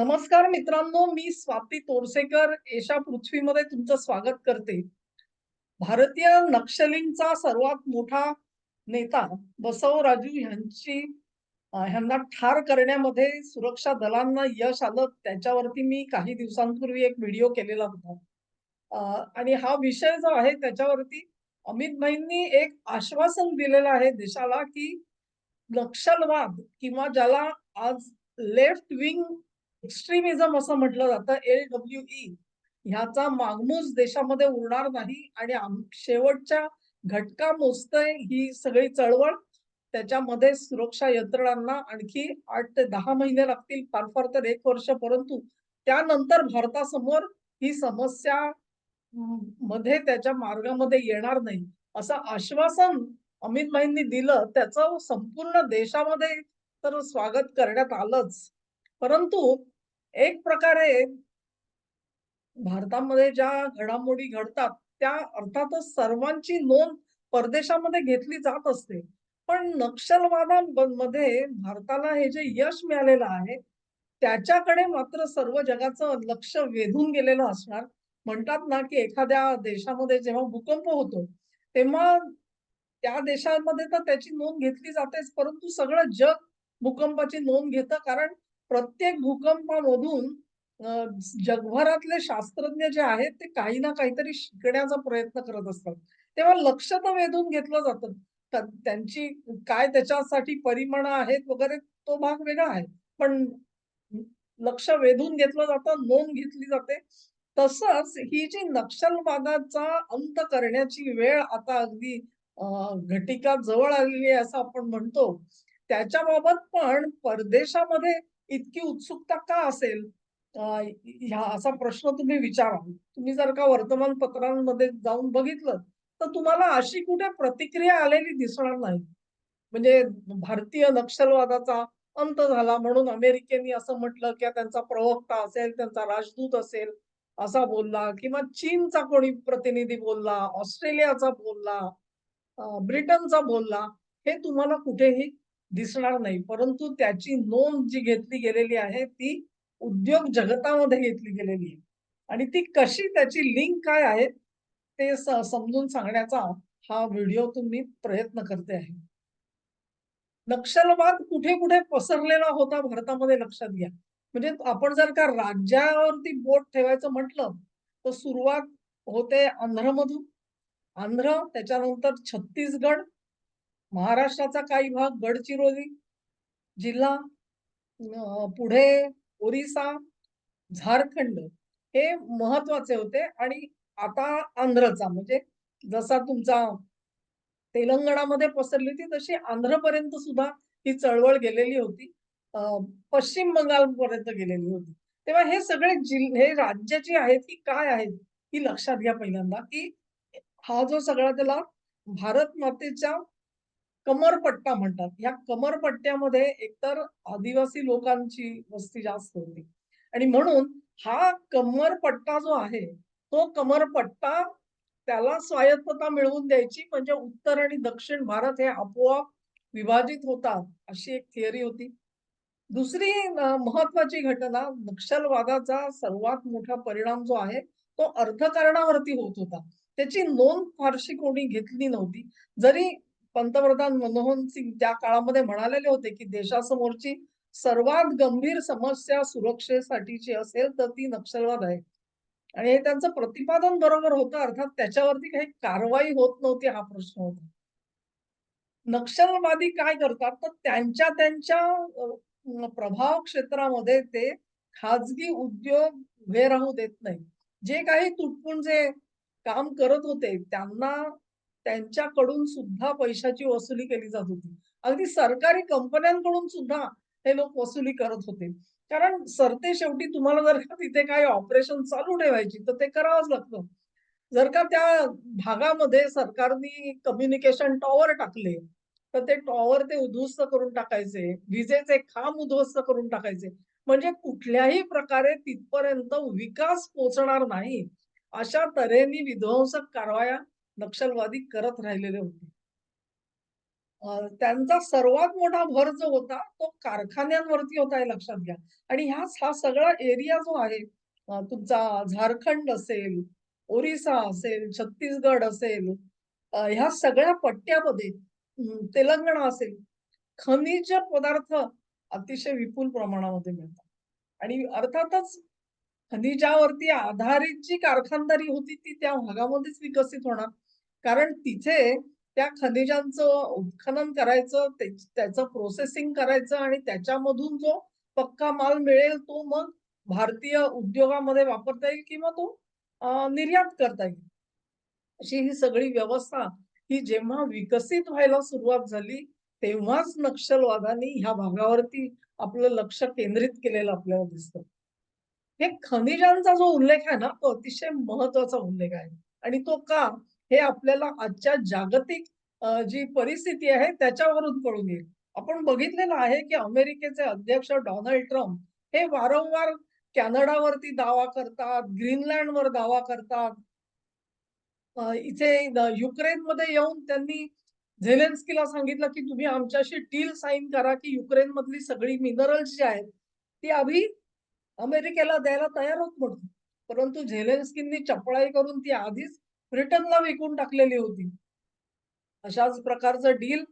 नमस्कार मित्रांनो मी स्वाती तोरसेकर. एशा पृथ्वीमध्ये तुमचं स्वागत करते. भारतीय नक्षलींचा सर्वात मोठा नेता बसवराजू यांची ह्यांना ठार करण्यामध्ये सुरक्षा दलांना यश आलं. त्याच्यावरती मी काही दिवसांपूर्वी एक व्हिडिओ केलेला होता. आणि हा विषय जो आहे त्याच्यावरती अमित भाईंनी एक आश्वासन दिलेलं आहे देशाला की नक्षलवाद किंवा ज्याला आज लेफ्ट विंग एक्स्ट्रीमिझम असं म्हटलं जातं. एल डब्ल्यू ई ह्याचा मागमूस देशामध्ये उरणार नाही आणि शेवटच्या घटका मोजतय ही सगळी चळवळ. त्याच्यामध्ये सुरक्षा यंत्रणांना आणखी आठ ते दहा महिने लागतील. फार फार तर एक वर्ष. परंतु त्यानंतर भारतासमोर ही समस्या मध्ये त्याच्या मार्गामध्ये येणार नाही. असं आश्वासन अमित भाईंनी दिलं. त्याचं संपूर्ण देशामध्ये तर स्वागत करण्यात आलंच. परंतु एक प्रकारे भारतामध्ये ज्या घडामोडी घडतात त्या अर्थातच सर्वांची नोंद परदेशामध्ये घेतली जात असते. पण नक्षलवादामध्ये भारताला हे जे यश मिळालेलं आहे त्याच्याकडे मात्र सर्व जगाचं लक्ष वेधून गेलेलं असणार. म्हणतात ना की एखाद्या देशामध्ये जेव्हा भूकंप होतो तेव्हा त्या देशामध्ये तर त्याची नोंद घेतली जातेच परंतु सगळं जग भूकंपाची नोंद घेतं. कारण प्रत्येक भूकंपामधून जगभरातले शास्त्रज्ञ जे आहेत ते काही ना काहीतरी शिकण्याचा प्रयत्न करत असतात. तेव्हा लक्ष तर वेधून घेतलं जातं. त्यांची काय त्याच्यासाठी परिमाण आहेत वगैरे तो भाग वेगळा आहे. पण लक्ष वेधून घेतलं जातं नोंद घेतली जाते. तसंच ही जी नक्षलवादाचा अंत करण्याची वेळ आता अगदी घटिका जवळ आलेली आहे असं आपण म्हणतो त्याच्याबाबत पण परदेशामध्ये इतकी उत्सुकता का असेल? ह्या असा प्रश्न तुम्ही विचारा. तुम्ही जर का वर्तमानपत्रांमध्ये जाऊन बघितलं तर तुम्हाला अशी कुठे प्रतिक्रिया आलेली दिसणार नाही. म्हणजे भारतीय नक्षलवादाचा अंत झाला म्हणून अमेरिकेने असं म्हटलं की त्यांचा प्रवक्ता असेल त्यांचा राजदूत असेल असा बोलला किंवा चीनचा कोणी प्रतिनिधी बोलला ऑस्ट्रेलियाचा बोलला ब्रिटनचा बोलला हे तुम्हाला कुठेही दिसणार नाही. परंतु त्याची नोंद जी घेतली गेलेली आहे ती उद्योग जगतामध्ये घेतली गेलेली आहे. आणि ती कशी त्याची लिंक काय आहे ते समजून सांगण्याचा हा व्हिडिओ तुम्ही प्रयत्न करते आहे. नक्षलवाद कुठे कुठे पसरलेला होता भारतामध्ये लक्षात घ्या. म्हणजे आपण जर का राज्यावरती बोट ठेवायचं म्हटलं तर सुरुवात होते आंध्रमधून. आंध्र त्याच्यानंतर छत्तीसगड महाराष्ट्राचा काही भाग गडचिरोली जिल्हा पुढे ओरिसा झारखंड हे महत्त्वाचे होते आणि आता आंध्रचा. म्हणजे जसा तुमचा तेलंगणामध्ये पसरली होती तशी आंध्रपर्यंत सुद्धा ही चळवळ गेलेली होती. पश्चिम बंगालपर्यंत गेलेली होती. तेव्हा हे सगळे हे राज्य जी आहेत ही काय आहेत ही लक्षात घ्या पहिल्यांदा की हा जो सगळा त्याला भारत मातेच्या कमरपट्टा म्हणतात. या कमरपट्ट्यामध्ये एकतर आदिवासी लोकांची वस्ती जास्त होती. आणि म्हणून हा कमरपट्टा जो आहे तो कमरपट्टा त्याला स्वायत्तता मिळवून द्यायची म्हणजे उत्तर आणि दक्षिण भारत हे आपोआप विभाजित होतात अशी एक थिअरी होती. दुसरी महत्वाची घटना नक्षलवादाचा सर्वात मोठा परिणाम जो आहे तो अर्थकारणावरती होत होता. त्याची नोंद फारशी कोणी घेतली नव्हती. जरी पंतप्रधान मनमोहन सिंग त्या काळामध्ये म्हणालेले होते की देशासमोरची सर्वात गंभीर समस्या सुरक्षेसाठीची असेल तर ती नक्षलवाद आहे. आणि हे त्यांचं प्रतिपादन बरोबर होतं अर्थात त्याच्यावरती काही कारवाई होत नव्हती हा प्रश्न होता. नक्षलवादी काय करतात? तर त्यांच्या त्यांच्या प्रभाव क्षेत्रामध्ये ते खाजगी उद्योग उभे राहू देत नाही जे काही तुटपुंजे काम करत होते त्यांना त्यांच्याकडून सुद्धा पैशाची वसुली केली जात होती. अगदी सरकारी कंपन्यांकडून सुद्धा हे लोक वसुली करत होते. कारण सरते शेवटी तुम्हाला जर का तिथे काही ऑपरेशन चालू ठेवायची तर ते करावंच लागतं. जर का त्या भागामध्ये सरकारने कम्युनिकेशन टॉवर टाकले तर ते टॉवर ते उद्ध्वस्त करून टाकायचे विजेचे खांब उद्ध्वस्त करून टाकायचे. म्हणजे कुठल्याही प्रकारे तिथपर्यंत विकास पोचणार नाही. अशा तऱ्हेने विध्वंसक कारवाया नक्षलवादी करत राहिलेले होते त्यांचा सर्वात मोठा भर जो होता तो कारखान्यांवरती होता हे लक्षात घ्या. आणि ह्याच हा सगळा एरिया जो आहे तुमचा झारखंड असेल, ओरिसा असेल, छत्तीसगड असेल ह्या सगळ्या पट्ट्यामध्ये तेलंगणा असेल, खनिज पदार्थ अतिशय विपुल प्रमाणामध्ये मिळतात. आणि अर्थातच खनिजावरती आधारित जी कारखानदारी होती ती त्या भागामध्येच विकसित होणार. कारण तिथे त्या खनिजांचं उत्खनन करायचं, त्याचं प्रोसेसिंग करायचं आणि त्याच्यामधून जो पक्का माल मिळेल तो मग भारतीय उद्योगामध्ये वापरता येईल किंवा तो निर्यात करता येईल. अशी ही सगळी व्यवस्था ही जेव्हा विकसित व्हायला सुरुवात झाली, तेव्हाच नक्षलवादानी ह्या भागावरती आपलं लक्ष केंद्रित केलेलं आपल्याला दिसतं. हे खनिजांचा जो उल्लेख आहे ना, तो अतिशय महत्त्वाचा उल्लेख आहे. आणि तो का? हे आपल्याला आजच्या जागतिक जी परिस्थिती आहे त्याच्यावरून कळून येईल. आपण बघितलेलं आहे, की अमेरिकेचे अध्यक्ष डोनाल्ड ट्रम्प हे वारंवार कॅनडावरती दावा करतात, ग्रीनलँडवर दावा करतात. इथे युक्रेनमध्ये येऊन त्यांनी झेलेन्स्कीला सांगितलं, की तुम्ही आमच्याशी डील साइन करा, की युक्रेनमधली सगळी मिनरल्स जी आहेत, ती आम्ही अमेरिकेला द्यायला तयार होत म्हणून. परंतु झेलेन्स्कींनी चपळाई करून ती आधीच ब्रिटनला विकून टाकलेली होती. अशाच प्रकारचं डील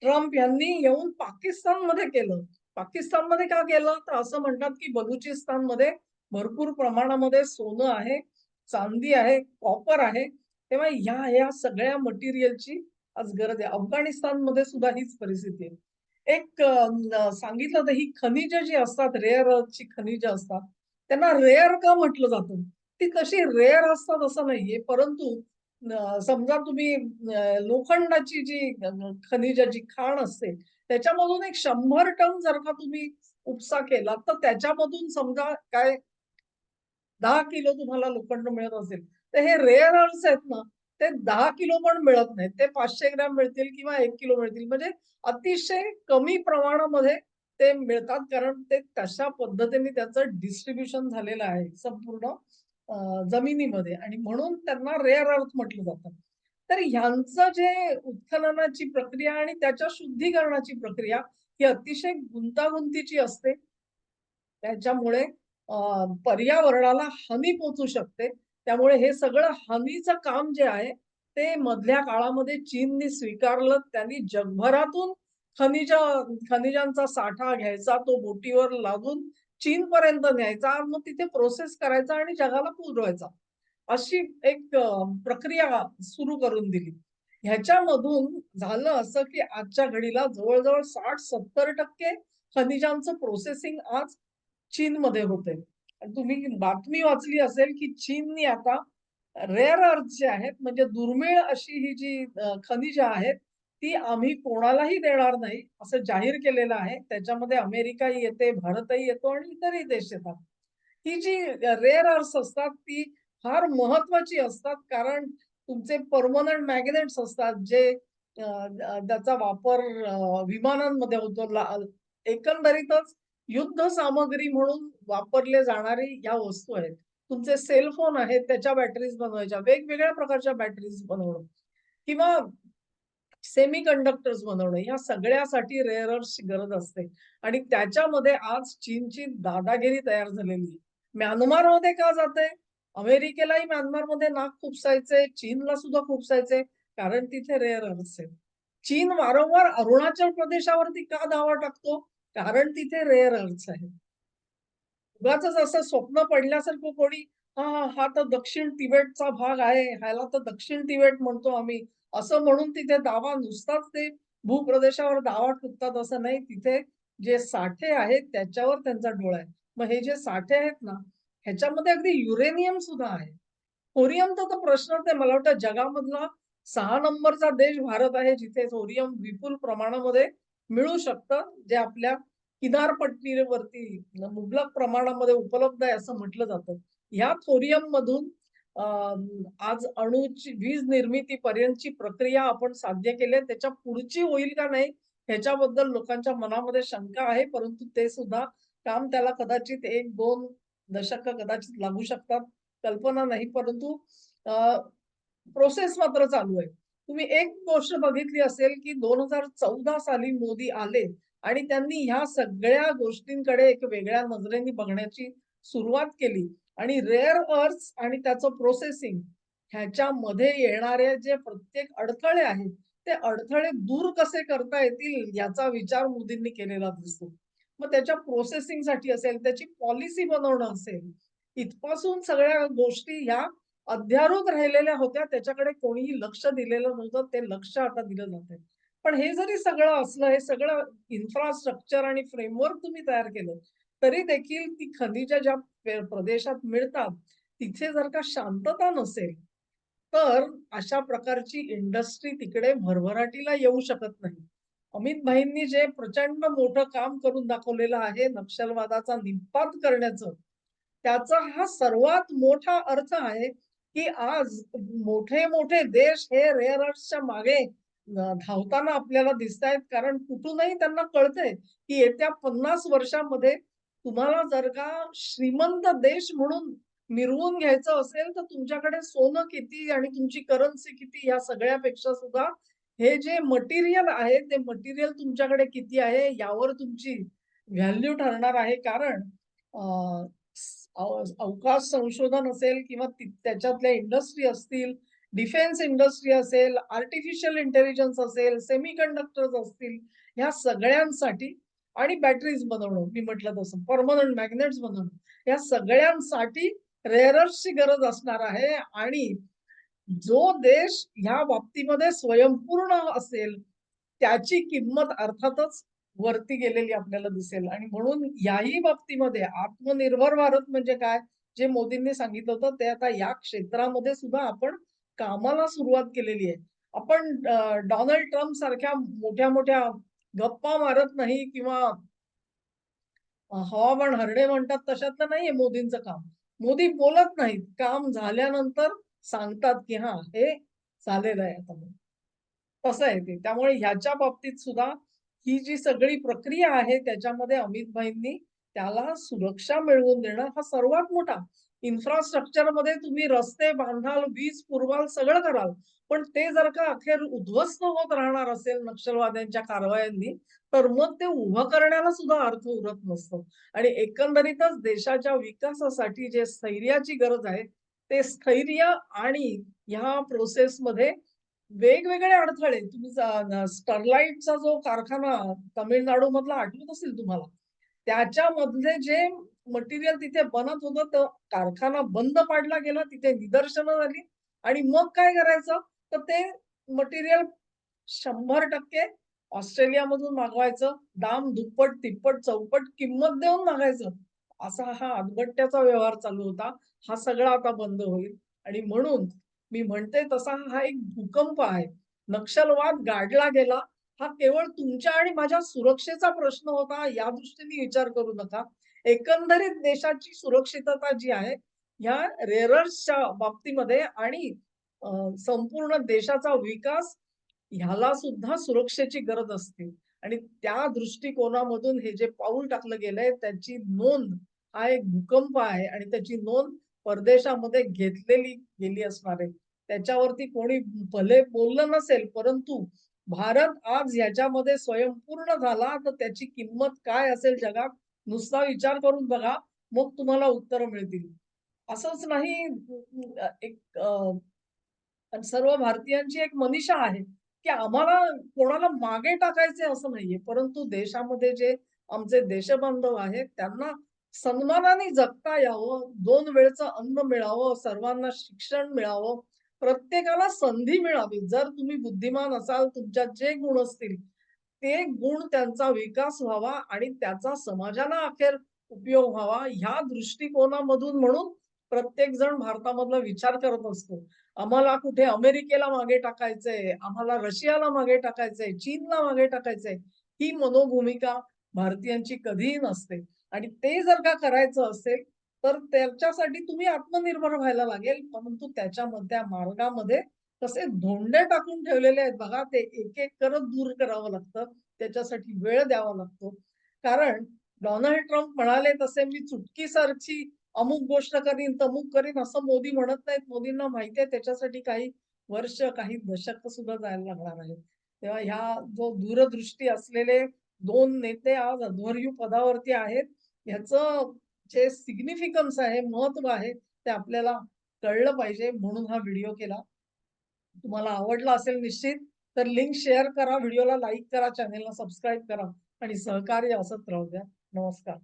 ट्रम्प यांनी येऊन पाकिस्तानमध्ये केलं. पाकिस्तानमध्ये का केलं? तर असं म्हणतात, की बलुचिस्तानमध्ये भरपूर प्रमाणामध्ये सोनं आहे, चांदी आहे, कॉपर आहे. तेव्हा ह्या ह्या सगळ्या मटेरियलची आज गरज आहे. अफगाणिस्तानमध्ये सुद्धा हीच परिस्थिती आहे. एक सांगितलं होतं ही खनिज जी असतात, रेअर अर्थची खनिज असतात, त्यांना रेअर का म्हटलं जातं? ती तशी रेअर असतात असं नाहीये. परंतु समजा तुम्ही लोखंडाची जी खनिज खनिजाची खाण असते, त्याच्यामधून एक शंभर टन जर का तुम्ही उपसा केला, तर त्याच्यामधून समजा काय दहा किलो तुम्हाला लोखंड मिळत असेल, तर हे रेअर अर्थ्स आहेत ना, ते दहा किलो पण मिळत नाहीत. ते पाचशे ग्रॅम मिळतील किंवा एक किलो मिळतील. म्हणजे अतिशय कमी प्रमाणामध्ये ते मिळतात. कारण ते तशा पद्धतीने त्याचं डिस्ट्रीब्युशन झालेलं आहे संपूर्ण जमिनीमध्ये आणि म्हणून त्यांना रेअर अर्थ म्हटलं जातं. तर ह्यांचं जे उत्खननाची प्रक्रिया आणि त्याच्या शुद्धीकरणाची प्रक्रिया ही अतिशय गुंतागुंतीची असते. त्याच्यामुळे पर्यावरणाला हानी पोहोचू शकते. त्यामुळे हे सगळं हमीचं काम जे आहे, ते मधल्या काळामध्ये चीनने स्वीकारलं. त्यांनी जगभरातून खनिज खनिजांचा साठा घ्यायचा, तो बोटीवर लागून चीनपर्यंत न्यायचा, मग तिथे प्रोसेस करायचा आणि जगाला पुरवायचा. अशी एक प्रक्रिया सुरू करून दिली. ह्याच्यामधून झालं असं, की आजच्या घडीला जवळजवळ साठ सत्तर टक्के खनिजांचं प्रोसेसिंग आज चीनमध्ये होते आणि तुम्ही बातमी वाचली असेल, की चीननी आता रेअर अर्थ जे आहेत, म्हणजे दुर्मिळ अशी ही जी खनिज आहेत, ती आम्ही कोणालाही देणार नाही, असं जाहीर केलेलं आहे. त्याच्यामध्ये अमेरिकाही येते, भारतही येतो आणि इतरही देश येतात. ही जी रेअर अर्थ असतात, ती फार महत्वाची असतात. कारण तुमचे परमनंट मॅग्नेट्स असतात, जे त्याचा वापर विमानांमध्ये होतो. एकंदरीतच युद्ध सामग्री म्हणून वापरले जाणारी ह्या वस्तू आहेत. तुमचे सेल फोन आहेत, त्याच्या बॅटरीज बनवायच्या, वेगवेगळ्या प्रकारच्या बॅटरीज बनवणं किंवा सेमी कंडक्टर्स बनवणं, ह्या सगळ्यासाठी रेअरर्सची गरज असते आणि त्याच्यामध्ये आज चीनची दादागिरी तयार झालेली आहे. म्यानमारमध्ये का जाते अमेरिकेलाही म्यानमारमध्ये नाक खुपसायचे चीनला सुद्धा खुपसायचे कारण तिथे रेअर आहेत. चीन वारंवार अरुणाचल प्रदेशावरती का दावा टाकतो? कारण तिथे रेअर अर्थ आहे उगाच असं स्वप्न पडल्यासारखं कोणी, हा हा तर दक्षिण तिबेटचा भाग आहे, ह्याला तर दक्षिण तिबेट म्हणतो आम्ही." असं म्हणून तिथे दावा नुसताच ते भूप्रदेशावर दावा ठुकतात असं नाही. तिथे जे साठे आहेत त्याच्यावर त्यांचा डोळा आहे. मग हे जे साठे आहेत ना, ह्याच्यामध्ये अगदी युरेनियम सुद्धा आहे. थोरियमचा तर प्रश्नच आहे मला वाटतं जगामधला सहा नंबरचा देश भारत आहे, जिथे थोरियम विपुल प्रमाणामध्ये मिळू शकतं, जे आपल्या किनारपट्टीवरती मुबलक प्रमाणामध्ये उपलब्ध आहे असं म्हटलं जातं. ह्या थोरियम मधून आज अणूची वीज निर्मिती पर्यंतची प्रक्रिया आपण साध्य केली आहे. त्याच्या पुढची होईल का नाही, ह्याच्याबद्दल लोकांच्या मनामध्ये शंका आहे. परंतु ते सुद्धा काम त्याला कदाचित एक दोन दशक कदाचित लागू शकतात. कल्पना नाही. परंतु प्रोसेस मात्र चालू आहे. तुम्ही एक गोष्ट बघितली असेल, की 2014 साली मोदी आले आणि त्यांनी ह्या सगळ्या गोष्टींकडे एक वेगळ्या नजरेने बघण्याची सुरुवात केली आणि रेअर अर्थ आणि त्याचं प्रोसेसिंग ह्याच्यामध्ये येणारे जे प्रत्येक अडथळे आहेत, ते अडथळे दूर कसे करता येतील याचा विचार मोदींनी केलेला दिसतो. मग त्याच्या प्रोसेसिंगसाठी असेल, त्याची पॉलिसी बनवणं असेल, इथपासून सगळ्या गोष्टी ह्या अध्यारूत राहिलेल्या होत्या. त्याच्याकडे कोणीही लक्ष दिलेलं नव्हतं. ते लक्ष आता दिलं जातंय. पण हे जरी सगळं असलं, हे सगळं इन्फ्रास्ट्रक्चर आणि फ्रेमवर्क तुम्ही तयार केलं, तरी देखील ती खनिजा ज्या प्रदेशात मिळतात, तिथे जर का शांतता नसेल, तर अशा प्रकारची इंडस्ट्री तिकडे भरभराटीला येऊ शकत नाही. अमित भाईंनी जे प्रचंड मोठं काम करून दाखवलेलं आहे नक्षलवादाचा निपात करण्याचं, त्याचा हा सर्वात मोठा अर्थ आहे, की आज मोठे-मोठे देश हे रेअर अर्थच्या मागे धावताना आपल्याला दिसतायत. कारण कुठूनही त्यांना कळतंय, की येत्या 50 वर्षामध्ये तुम्हाला जर का श्रीमंत देश म्हणून मिरवून घ्यायचं असेल, तर तुमच्याकडे सोनं किती आणि तुमची करन्सी किती या सगळ्यापेक्षा सुद्धा हे जे मटेरियल आहे, ते मटेरियल तुमच्याकडे किती आहे यावर तुमची व्हॅल्यू ठरणार आहे. कारण अवकाश संशोधन असेल किंवा त्याच्यातल्या इंडस्ट्री असतील, डिफेन्स इंडस्ट्री असेल, आर्टिफिशियल इंटेलिजन्स असेल, सेमीकंडक्टर्स असतील, ह्या सगळ्यांसाठी आणि बॅटरीज बनवणं, मी म्हटलं तसं परमनंट मॅग्नेट्स बनवणं, या सगळ्यांसाठी रेअरर्सची गरज असणार आहे आणि जो देश ह्या बाबतीमध्ये स्वयंपूर्ण असेल, त्याची किंमत अर्थातच वरती गेलेली आपल्याला दिसेल आणि म्हणून याही बाबतीमध्ये आत्मनिर्भर भारत म्हणजे काय? जे मोदींनी सांगितलं होतं, ते आता या क्षेत्रामध्ये सुद्धा आपण कामाला सुरुवात केलेली आहे. आपण डोनाल्ड ट्रम्प सारख्या मोठ्या-मोठ्या गप्पा मारत नाही किंवा हवामान हरडे म्हणतात तशातलं नाहीये मोदींचं काम. मोदी बोलत नाहीत. काम झाल्यानंतर सांगतात, की हा हे झालेलं आहे आता तसं आहे ते. त्यामुळे ह्याच्या बाबतीत सुद्धा ही जी सगळी प्रक्रिया आहे त्याच्यामध्ये अमित भाईंनी त्याला सुरक्षा मिळवून देणं हा सर्वात मोठा. इन्फ्रास्ट्रक्चरमध्ये तुम्ही रस्ते बांधाल, वीज पुरवाल, सगळं कराल. पण ते जर का अखेर उद्ध्वस्त होत राहणार असेल नक्षलवाद्यांच्या कारवायांनी, तर मग ते उभं करण्याला सुद्धा अर्थ उरत नसतो. आणि एकंदरीतच देशाच्या विकासासाठी जे स्थैर्याची गरज आहे, ते स्थैर्य आणि ह्या प्रोसेसमध्ये वेगवेगळे अडथळे तुम्ही स स्टरलाइटचा जो कारखाना तामिळनाडूमधला आठवत असेल तुम्हाला. त्याच्यामधले जे मटेरियल तिथे बनत होतं, तर कारखाना बंद पाडला गेला. तिथे निदर्शनं झाली आणि मग काय करायचं? तर ते मटेरियल 100% ऑस्ट्रेलियामधून मागवायचं. दाम दुप्पट, तिप्पट, चौपट किंमत देऊन मागायचं. असा हा आदबट्ट्याचा व्यवहार चालू होता. हा सगळा आता बंद होईल आणि म्हणून मी म्हणते तसा हा एक भूकंप आहे. नक्षलवाद गाडला गेला. हा केवळ तुमच्या आणि माझ्या सुरक्षेचा प्रश्न होता या दृष्टीने विचार करू नका. एकंदरीत देशाची सुरक्षितता जी आहे, ह्या रेरर्सच्या बाबतीमध्ये आणि संपूर्ण देशाचा विकास ह्याला सुद्धा सुरक्षेची गरज असते आणि त्या दृष्टिकोनामधून हे जे पाऊल टाकलं गेलंय त्याची नोंद हा एक भूकंप आहे आणि त्याची नोंद परदेशामध्ये घेतलेली गेली असणार आहे. त्याच्यावरती कोणी भले बोललं नसेल, परंतु भारत आज ह्याच्यामध्ये स्वयंपूर्ण झाला, तर त्याची किंमत काय असेल जगात नुसता विचार करून बघा, मग तुम्हाला उत्तरं मिळतील. असंच नाही एक अ, सर्व भारतीयांची एक मनीषा आहे, की आम्हाला कोणाला मागे टाकायचे असं नाहीये. परंतु देशामध्ये जे आमचे देशबांधव आहेत, त्यांना सन्मानाने जगता यावं, दोन वेळचं अन्न मिळावं, सर्वांना शिक्षण मिळावं, प्रत्येकाला संधी मिळावी. जर तुम्ही बुद्धिमान असाल, तुमच्यात जे गुण असतील, ते गुण त्यांचा विकास व्हावा आणि त्याचा समाजाला अखेर उपयोग व्हावा, ह्या दृष्टिकोनामधून म्हणून प्रत्येक जण भारतामधला विचार करत असतो. आम्हाला कुठे अमेरिकेला मागे टाकायचंय, आम्हाला रशियाला मागे टाकायचंय, चीनला मागे टाकायचंय, ही मनोभूमिका भारतीयांची कधीही नसते. आणि ते जर का करायचं असेल, तर त्याच्यासाठी तुम्ही आत्मनिर्भर व्हायला लागेल. परंतु त्याच्यामध्ये त्या मार्गामध्ये कसे धोंडे टाकून ठेवलेले आहेत बघा, ते एक-एक करत दूर करावं लागतं. त्याच्यासाठी वेळ द्यावा लागतो. कारण डोनाल्ड ट्रम्प म्हणाले तसे मी चुटकीसारखी अमुक गोष्ट करीन, तमुक करीन असं मोदी म्हणत नाहीत. मोदींना माहिती आहे त्याच्यासाठी काही वर्ष काही दशक सुद्धा जायला लागणार आहेत तेव्हा ह्या जो दूरदृष्टी असलेले दोन नेते आज अध्वर्यू पदावरती आहेत ह्याचं जे सिग्निफिकन्स आहे महत्त्व आहे ते आपल्याला कळलं पाहिजे म्हणून हा व्हिडिओ केला. तुम्हाला आवडला असेल निश्चित तर लिंक शेअर करा व्हिडिओला लाईक करा चॅनेलला सबस्क्राईब करा आणि सहकार्य असत राहू द्या. नमस्कार.